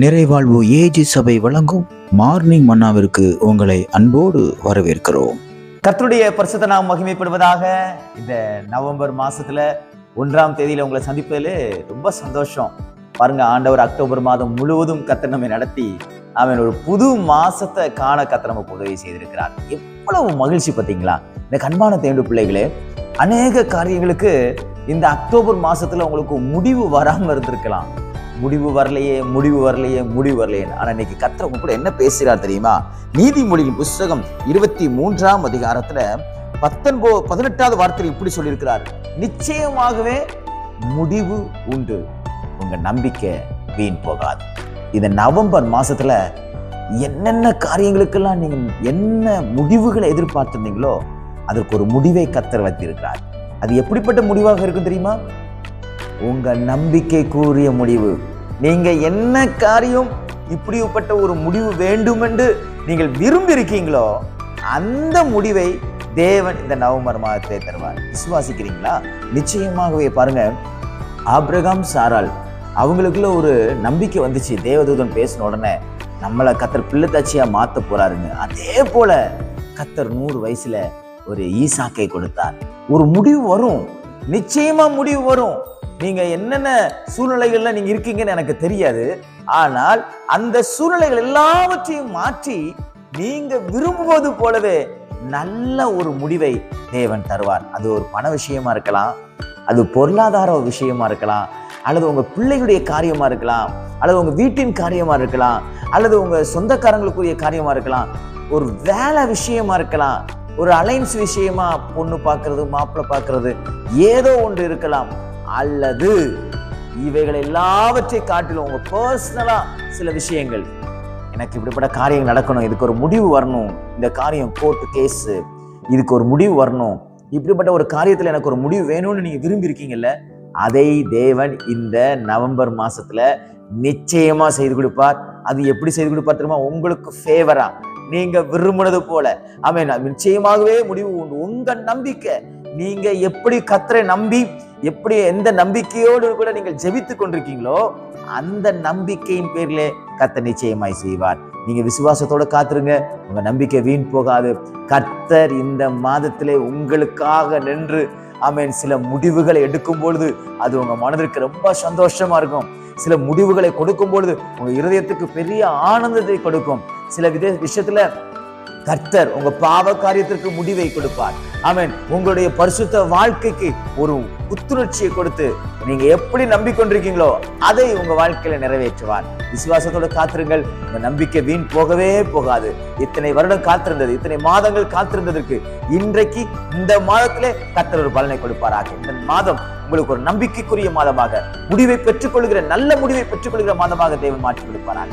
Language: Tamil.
நிறைவாழ்வு ஏஜி சபை வழங்கும் மார்னிங் மன்னாவிற்கு உங்களை அன்போடு வரவேற்கிறோம். கர்த்தருடைய பரிசுத்த நாம் மகிமைப்படுவதாக இந்த நவம்பர் மாசத்துல ஒன்றாம் தேதியில உங்களை சந்திப்பதில் ரொம்ப சந்தோஷம். பாருங்க ஆண்டவர் அக்டோபர் மாதம் முழுவதும் கர்த்தர் நம்மை நடத்தி அவன் ஒரு புது மாசத்தை காண கர்த்தர் நமக்கு உதவி செய்திருக்கிறார். எவ்வளவு மகிழ்ச்சி பார்த்தீங்களா? இந்த கண்பான தேண்டு பிள்ளைகளே அநேக காரியங்களுக்கு இந்த அக்டோபர் மாசத்துல உங்களுக்கு முடிவு வராமல் இருந்திருக்கலாம். முடிவு வரலையே முடிவு வரலையே முடிவு வரலையே ஆனா இன்னைக்கு கத்திரவங்க உங்க கூட என்ன பேசுகிறார் தெரியுமா? நீதிமொழியின் புஸ்தகம் இருபத்தி மூன்றாம் அதிகாரத்துல பத்தொன்போ பதினெட்டாவது வார்த்தையில் இப்படி சொல்லியிருக்கிறார். நிச்சயமாகவே முடிவு உண்டு. உங்க நம்பிக்கை வீண் போகாது. இந்த நவம்பர் மாசத்துல என்னென்ன காரியங்களுக்கெல்லாம் நீங்கள் என்ன முடிவுகளை எதிர்பார்த்திருந்தீங்களோ அதற்கு ஒரு முடிவை கத்தர் வைத்திருக்கிறார். அது எப்படிப்பட்ட முடிவாக இருக்கும் தெரியுமா? உங்க நம்பிக்கை கூறிய முடிவு. நீங்கள் என்ன காரியம் இப்படிப்பட்ட ஒரு முடிவு வேண்டும் என்று நீங்கள் விரும்பி இருக்கீங்களோ அந்த முடிவை தேவன் இந்த நவம்பர் மாதத்திலே தருவார். விசுவாசிக்கிறீங்களா? நிச்சயமாகவே பாருங்க ஆப்ரகாம் சாரால் அவங்களுக்குள்ள ஒரு நம்பிக்கை வந்துச்சு. தேவதூதன் பேசின உடனே நம்மளை கத்தர் பிள்ளைத்தாச்சியா மாற்ற போறாருங்க அதே போல கத்தர் நூறு வயசுல ஒரு ஈசாக்கை கொடுத்தார். ஒரு முடிவு வரும். நிச்சயமா முடிவு வரும். நீங்கள் என்னென்ன சூழ்நிலைகளில் நீங்கள் இருக்கீங்கன்னு எனக்கு தெரியாது. ஆனால் அந்த சூழ்நிலைகள் எல்லாவற்றையும் மாற்றி நீங்கள் விரும்புவது போலவே நல்ல ஒரு முடிவை தேவன் தருவார். அது ஒரு பண விஷயமா இருக்கலாம் அது பொருளாதார விஷயமா இருக்கலாம் அல்லது உங்கள் பிள்ளைகளுடைய காரியமாக இருக்கலாம் அல்லது உங்கள் வீட்டின் காரியமாக இருக்கலாம் அல்லது உங்கள் சொந்தக்காரங்களுக்குரிய காரியமாக இருக்கலாம் ஒரு வேலை விஷயமா இருக்கலாம் ஒரு அலைன்ஸ் விஷயமா பொண்ணு பார்க்கறது மாப்பிள்ளை பார்க்கறது ஏதோ ஒன்று இருக்கலாம். அல்லது இவைகள் எல்லாவற்றை காட்டிலும் உங்க பர்சனலா சில விஷயங்கள். எனக்கு இப்படிப்பட்ட காரியம் நடக்கணும் இதுக்கு ஒரு முடிவு வரணும் இந்த காரியம் கோர்ட்டு கேஸ் இதுக்கு ஒரு முடிவு வரணும் இப்படிப்பட்ட ஒரு காரியத்துல எனக்கு ஒரு முடிவு வேணும்னு நீங்க விரும்பி இருக்கீங்கல்ல அதை தேவன் இந்த நவம்பர் மாசத்துல நிச்சயமா செய்து கொடுப்பார். அது எப்படி செய்து கொடுப்பார் தெரியுமா? உங்களுக்கு ஃபேவரா நீங்க விரும்பினது போல. ஆமே நிச்சயமாகவே முடிவு உண்டு. உங்க நம்பிக்கை. நீங்க எப்படி கத்தரை நம்பி எப்படி எந்த நம்பிக்கையோடு கூட நீங்கள் ஜெபித்து கொண்டிருக்கீங்களோ அந்த நம்பிக்கையின் பேரிலே கத்த நிச்சயமாய் செய்வார். நீங்க விசுவாசத்தோட காத்துருங்க. உங்க நம்பிக்கை வீண் போகாது. கர்த்தர் இந்த மாதத்திலே உங்களுக்காக நின்று ஆமீன் சில முடிவுகளை எடுக்கும் பொழுது அது உங்க மனதிற்கு ரொம்ப சந்தோஷமா இருக்கும். சில முடிவுகளை கொடுக்கும் பொழுது உங்க இருதயத்துக்கு பெரிய ஆனந்தத்தை கொடுக்கும். சில வித விஷயத்துல கர்த்தர் உங்க பாவ காரியத்திற்கு முடிவை கொடுப்பார். அவன் உங்களுடைய பரிசுத்த வாழ்க்கைக்கு ஒரு புத்துணர்ச்சியை கொடுத்து நீங்க எப்படி நம்பிக்கொண்டிருக்கீங்களோ அதை உங்க வாழ்க்கையில நிறைவேற்றுவார். விசுவாசத்தோட காத்திருங்கள். உங்க நம்பிக்கை வீண் போகவே போகாது. இத்தனை வருடம் காத்திருந்தது இத்தனை மாதங்கள் காத்திருந்ததற்கு இன்றைக்கு இந்த மாதத்திலே கர்த்தர் ஒரு பலனை கொடுப்பாராக. இந்த மாதம் உங்களுக்கு ஒரு நம்பிக்கைக்குரிய மாதமாக முடிவை பெற்றுக்கொள்கிற நல்ல முடிவை பெற்றுக்கொள்கிற மாதமாக தேவன் மாற்றி கொடுப்பாராக.